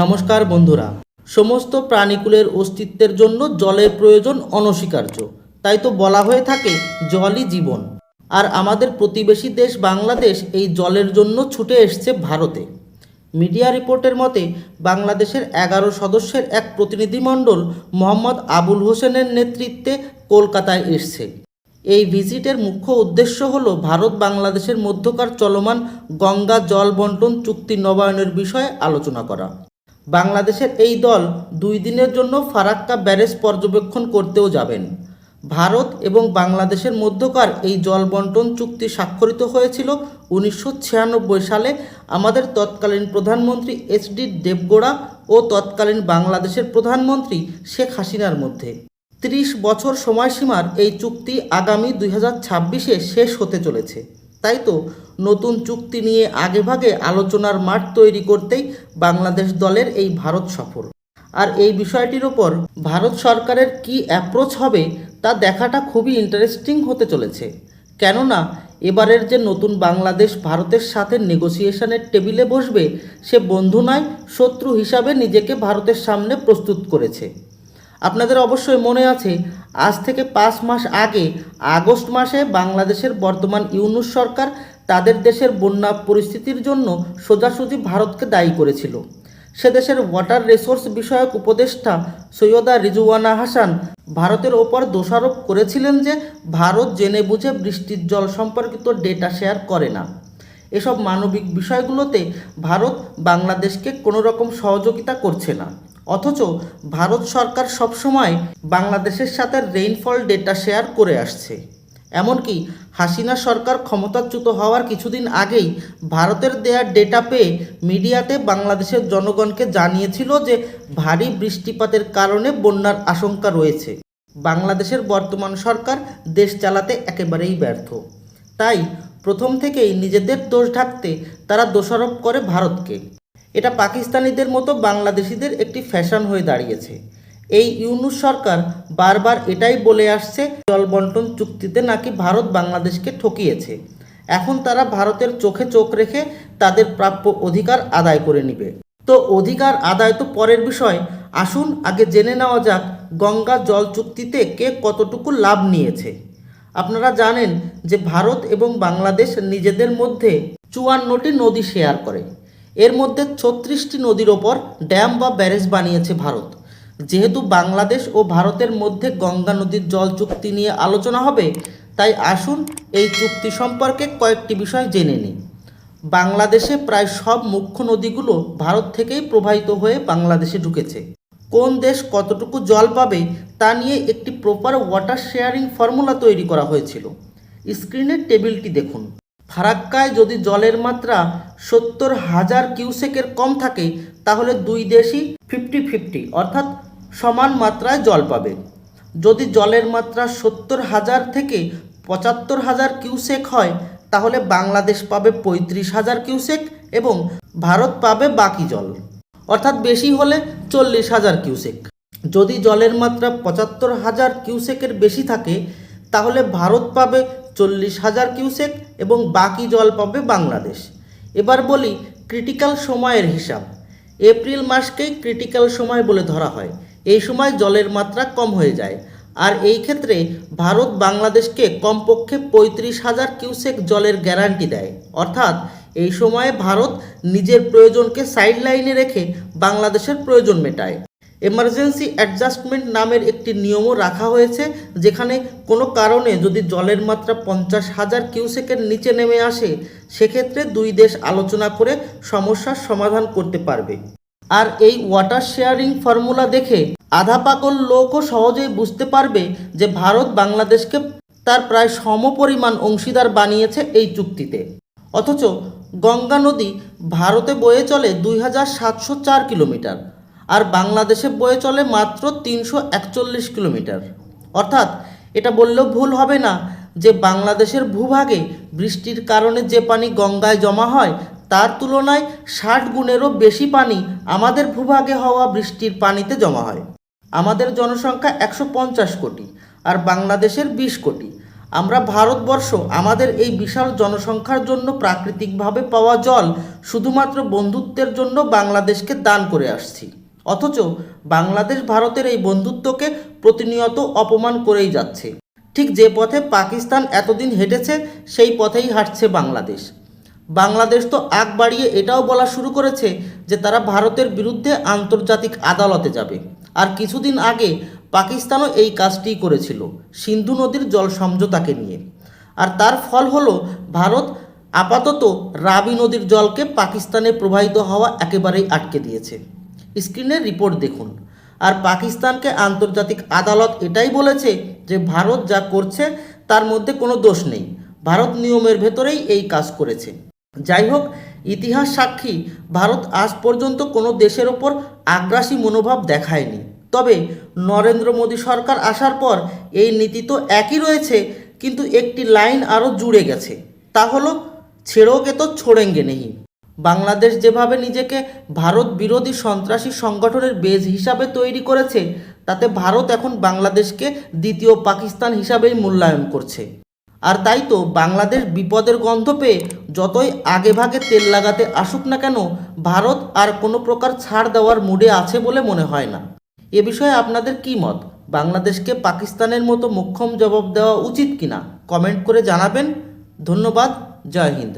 নমস্কার বন্ধুরা। সমস্ত প্রাণীকুলের অস্তিত্বের জন্য জলের প্রয়োজন অনস্বীকার্য। তাই তো বলা হয়ে থাকে জলই জীবন। আর আমাদের প্রতিবেশী দেশ বাংলাদেশ এই জলের জন্য ছুটে এসছে ভারতে। মিডিয়া রিপোর্টের মতে, বাংলাদেশের এগারো সদস্যের এক প্রতিনিধিমণ্ডল মোহাম্মদ আবুল হোসেনের নেতৃত্বে কলকাতায় এসছে। এই ভিজিটের মুখ্য উদ্দেশ্য হল ভারত বাংলাদেশের মধ্যকার চলমান গঙ্গা জল বন্টন চুক্তি নবায়নের বিষয়ে আলোচনা করা। বাংলাদেশের এই দল দুই দিনের জন্য ফারাক্কা ব্যারেজ পর্যবেক্ষণ করতেও যাবেন। ভারত এবং বাংলাদেশের মধ্যকার এই জল বন্টন চুক্তি স্বাক্ষরিত হয়েছিল উনিশশো ছিয়ানব্বই সালে। আমাদের তৎকালীন প্রধানমন্ত্রী এইচ ডি দেবগোড়া ও তৎকালীন বাংলাদেশের প্রধানমন্ত্রী শেখ হাসিনার মধ্যে। ত্রিশ বছর সময়সীমার এই চুক্তি আগামী দুই হাজার শেষ হতে চলেছে। তাই তো নতুন চুক্তি নিয়ে আগেভাগে আলোচনার মাঠ তৈরি করতেই বাংলাদেশ দলের এই ভারত সফর। আর এই বিষয়টির ওপর ভারত সরকারের কি অ্যাপ্রোচ হবে তা দেখাটা খুবই ইন্টারেস্টিং হতে চলেছে। কেননা এবারের যে নতুন বাংলাদেশ ভারতের সাথে নেগোসিয়েশনের টেবিলে বসবে সে বন্ধু নয়, শত্রু হিসাবে নিজেকে ভারতের সামনে প্রস্তুত করেছে। আপনাদের অবশ্যই মনে আছে, আজ থেকে পাঁচ মাস আগে, আগস্ট মাসে বাংলাদেশের বর্তমান ইউনুস সরকার তাদের দেশের বন্যা পরিস্থিতির জন্য সোজাসুজি ভারতকে দায়ী করেছিল। সে দেশের ওয়াটার রিসোর্স বিষয়ক উপদেষ্টা সৈয়দা রিজওয়ানা হাসান ভারতের ওপর দোষারোপ করেছিলেন যে ভারত জেনে বুঝে বৃষ্টির জল সম্পর্কিত ডেটা শেয়ার করে না। এসব মানবিক বিষয়গুলোতে ভারত বাংলাদেশকে কোনো রকম সহযোগিতা করছে না। অথচ ভারত সরকার সবসময় বাংলাদেশের সাথে রেইনফল ডেটা শেয়ার করে আসছে। এমনকি হাসিনা সরকার ক্ষমতাচ্যুত হওয়ার কিছুদিন আগেই ভারতের দেয়া ডেটা পেয়ে মিডিয়াতে বাংলাদেশের জনগণকে জানিয়েছিল যে ভারী বৃষ্টিপাতের কারণে বন্যার আশঙ্কা রয়েছে। বাংলাদেশের বর্তমান সরকার দেশ চালাতে একেবারেই ব্যর্থ। তাই প্রথম থেকেই নিজেদের দোষ ঢাকতে তারা দোষারোপ করে ভারতকে। এটা পাকিস্তানিদের মতো বাংলাদেশিদের একটি ফ্যাশন হয়ে দাঁড়িয়েছে। এই ইউনুস সরকার বারবার এটাই বলে আসছে জল বন্টন চুক্তিতে নাকি ভারত বাংলাদেশকে ঠকিয়েছে। এখন তারা ভারতের চোখে চোখ রেখে তাদের প্রাপ্য অধিকার আদায় করে নিবে। তো অধিকার আদায় তো পরের বিষয়। আসুন আগে জেনে নেওয়া যাক গঙ্গা জল চুক্তিতে কে কতটুকু লাভ নিয়েছে। আপনারা জানেন যে ভারত এবং বাংলাদেশ নিজেদের মধ্যে চুয়ান্নটি নদী শেয়ার করে। এর মধ্যে ছত্রিশটি নদীর ওপর ড্যাম বা ব্যারেজ বানিয়েছে ভারত। যেহেতু বাংলাদেশ ও ভারতের মধ্যে গঙ্গা নদীর জল চুক্তি নিয়ে আলোচনা হবে, তাই আসুন এই চুক্তি সম্পর্কে কয়েকটি বিষয় জেনে নিই। বাংলাদেশে প্রায় সব মুখ্য নদীগুলো ভারত থেকেই প্রবাহিত হয়ে বাংলাদেশে ঢুকেছে। কোন দেশ কতটুকু জল পাবে তা নিয়ে একটি প্রপার ওয়াটার শেয়ারিং ফর্মুলা তৈরি করা হয়েছিল। স্ক্রিনের টেবিলটি দেখুন। ফারাক্কায় যদি জলের মাত্রা সত্তর হাজার কিউসেকের কম থাকে, তাহলে দুই দেশই ফিফটি ফিফটি, অর্থাৎ সমান মাত্রায় জল পাবে। যদি জলের মাত্রা সত্তর হাজার থেকে পঁচাত্তর হাজার কিউসেক হয়, তাহলে বাংলাদেশ পাবে পঁয়ত্রিশ হাজার কিউসেক এবং ভারত পাবে বাকি জল, অর্থাৎ বেশি হলে চল্লিশ হাজার কিউসেক। যদি জলের মাত্রা পঁচাত্তর হাজার কিউসেকের বেশি থাকে, তাহলে ভারত পাবে চল্লিশ হাজার কিউসেক এবং বাকি জল পাবে বাংলাদেশ। এবার বলি ক্রিটিক্যাল সময়ের হিসাব। এপ্রিল মাসকেই ক্রিটিক্যাল সময় বলে ধরা হয়। এই সময় জলের মাত্রা কম হয়ে যায়। আর এই ক্ষেত্রে ভারত বাংলাদেশকে কমপক্ষে পঁয়ত্রিশ হাজার কিউসেক জলের গ্যারান্টি দেয়। অর্থাৎ এই সময়ে ভারত নিজের প্রয়োজনকে সাইড লাইনে রেখে বাংলাদেশের প্রয়োজন মেটায়। এমার্জেন্সি অ্যাডজাস্টমেন্ট নামের একটি নিয়মও রাখা হয়েছে, যেখানে কোনো কারণে যদি জলের মাত্রা পঞ্চাশ হাজার কিউসেকের নিচে নেমে আসে, সেক্ষেত্রে দুই দেশ আলোচনা করে সমস্যার সমাধান করতে পারবে। আর এই ওয়াটার শেয়ারিং ফর্মুলা দেখে আধা পাগল লোকও সহজেই বুঝতে পারবে যে ভারত বাংলাদেশকে তার প্রায় সমপরিমাণ অংশীদার বানিয়েছে এই চুক্তিতে। অথচ গঙ্গা নদী ভারতে বয়ে চলে দুই হাজার সাতশো চার কিলোমিটার। আর বাংলাদেশে বয়ে চলে মাত্র তিনশো একচল্লিশ কিলোমিটার। অর্থাৎ এটা বললেও ভুল হবে না যে বাংলাদেশের ভূভাগে বৃষ্টির কারণে যে পানি গঙ্গায় জমা হয়, তার তুলনায় ষাট গুণেরও বেশি পানি আমাদের ভূভাগে হওয়া বৃষ্টির পানিতে জমা হয়। আমাদের জনসংখ্যা একশো পঞ্চাশ কোটি আর বাংলাদেশের বিশ কোটি। আমরা ভারতবর্ষ আমাদের এই বিশাল জনসংখ্যার জন্য প্রাকৃতিকভাবে পাওয়া জল শুধুমাত্র বন্ধুত্বের জন্য বাংলাদেশকে দান করে আসছি। অথচ বাংলাদেশ ভারতের এই বন্ধুত্বকে প্রতিনিয়ত অপমান করেই যাচ্ছে। ঠিক যে পথে পাকিস্তান এতদিন হেঁটেছে, সেই পথেই হাঁটছে বাংলাদেশ। বাংলাদেশ তো আগ বাড়িয়ে এটাও বলা শুরু করেছে যে তারা ভারতের বিরুদ্ধে আন্তর্জাতিক আদালতে যাবে। আর কিছুদিন আগে পাকিস্তানও এই কাজটিই করেছিল, সিন্ধু নদীর জল সমঝোতাকে নিয়ে। আর তার ফল হলো, ভারত আপাতত রাবি নদীর জলকে পাকিস্তানে প্রবাহিত হওয়া একেবারেই আটকে দিয়েছে। স্ক্রিনের রিপোর্ট দেখুন। আর পাকিস্তানকে আন্তর্জাতিক আদালত এটাই বলেছে যে ভারত যা করছে, তার মধ্যে কোনো দোষ নেই। ভারত নিয়মের ভেতরেই এই কাজ করেছে। যাই হোক, ইতিহাস সাক্ষী, ভারত আজ পর্যন্ত কোনো দেশের ওপর আগ্রাসী মনোভাব দেখায়নি। তবে নরেন্দ্র মোদী সরকার আসার পর এই নীতি তো একই রয়েছে, কিন্তু একটি লাইন আরও জুড়ে গেছে। তা হলো, ছেড়োগে তো ছোড়েঙ্গে নেই। বাংলাদেশ যেভাবে নিজেকে ভারত বিরোধী সন্ত্রাসী সংগঠনের বেজ হিসাবে তৈরি করেছে, তাতে ভারত এখন বাংলাদেশকে দ্বিতীয় পাকিস্তান হিসাবেই মূল্যায়ন করছে। আর তাই তো বাংলাদেশ বিপদের গন্ধ পেয়ে যতই আগে ভাগে তেল লাগাতে আসুক না কেন, ভারত আর কোনো প্রকার ছাড় দেওয়ার মুডে আছে বলে মনে হয় না। এ বিষয়ে আপনাদের কী মত? বাংলাদেশকে পাকিস্তানের মতো মোক্ষম জবাব দেওয়া উচিত কিনা? কমেন্ট করে জানাবেন। ধন্যবাদ। জয় হিন্দ।